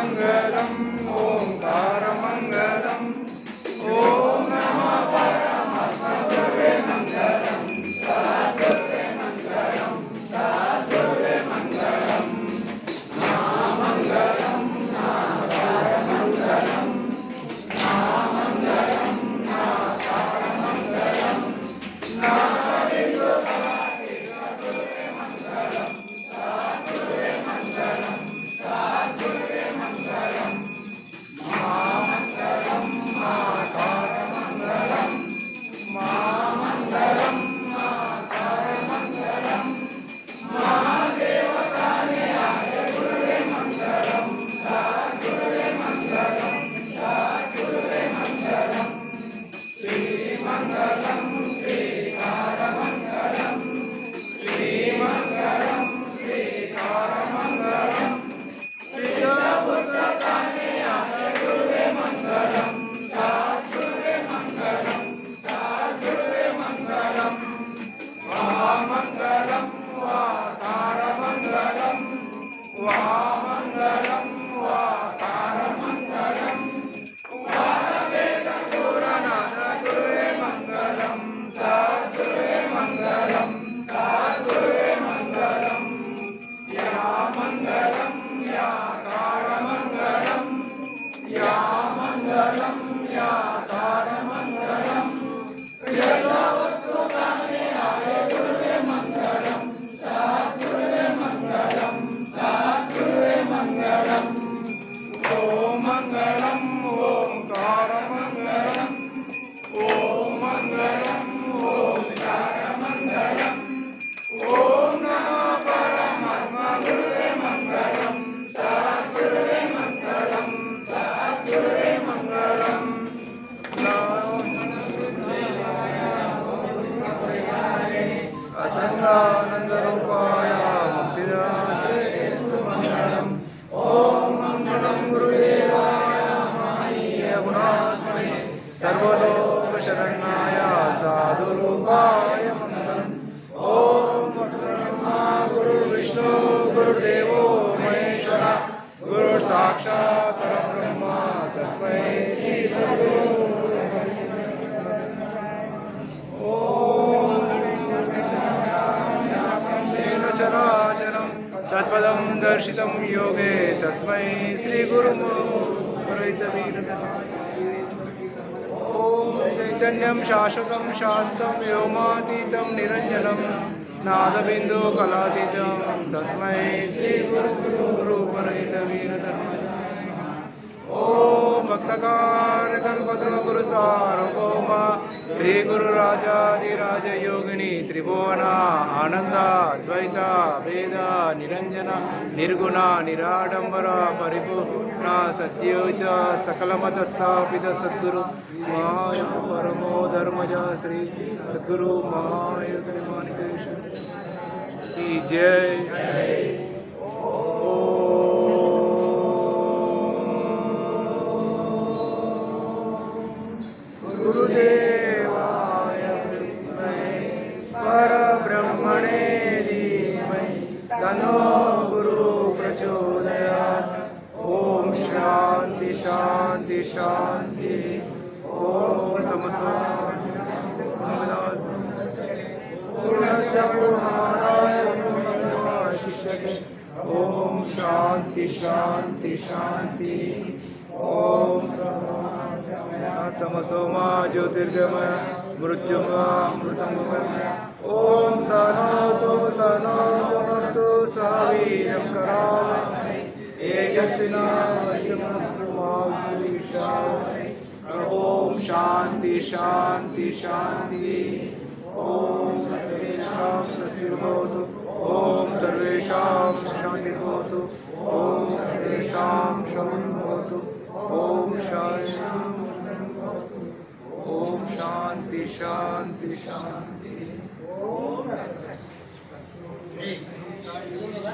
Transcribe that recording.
मङ्गलम् ओङ्कारमङ्गलम् साधुरूपाय मङ्गलम्। ॐ ब्रह्मा गुरुर्विष्णु गुरुर्देवो महेश्वर। गुरुर्साक्षात् परब्रह्म तस्मै श्री सद्गुरु। चराचरं तत्पदं दर्शितं योगे तस्मै श्रीगुरुं ॐ चैतन्यं शाश्वतं शान्तं व्योमातीतं निरञ्जनं नादबिन्दुकलातीतं तस्मै श्रीगुरुपरैतवीरधर्म ॐ भक्तकारकल्पद्रुमगुरुसार्वभौम श्रीगुरुराजाधिराजयोगिनी त्रिभुवन आनन्द द्वैत वेद निरञ्जन निर्गुण निराडम्बर परिपूर्ण सद्योत सकलमत स्थापित सद्गुरु महाय परमो धर्मज श्री सद्गुरु महायोग मानिकेश्वर की जय तन्नो गुरु प्रचोदयात्। शान्ति शान्ति शान्ति। ॐ तमसो पूर्णस्य पूर्णमादाय पूर्णमेवावशिष्यते ॐ शान्ति शान्ति शान्ति ॐ तमसो मा ज्योतिर्गमय मृत्युमामृतङ्गमय ॐ सनोतु सनो भुनक्तु सह एकस्विनामस्तु मा विद्विषावै ॐ शान्ति शान्ति शान्ति। ॐ सर्वेषां स्वस्तिर्भवतु ॐ सर्वेषां शान्तिर्भवतु ॐ सर्वेषां शमं भवतु। ॐ शान्ति ॐ शान्ति शान्ति शान्ति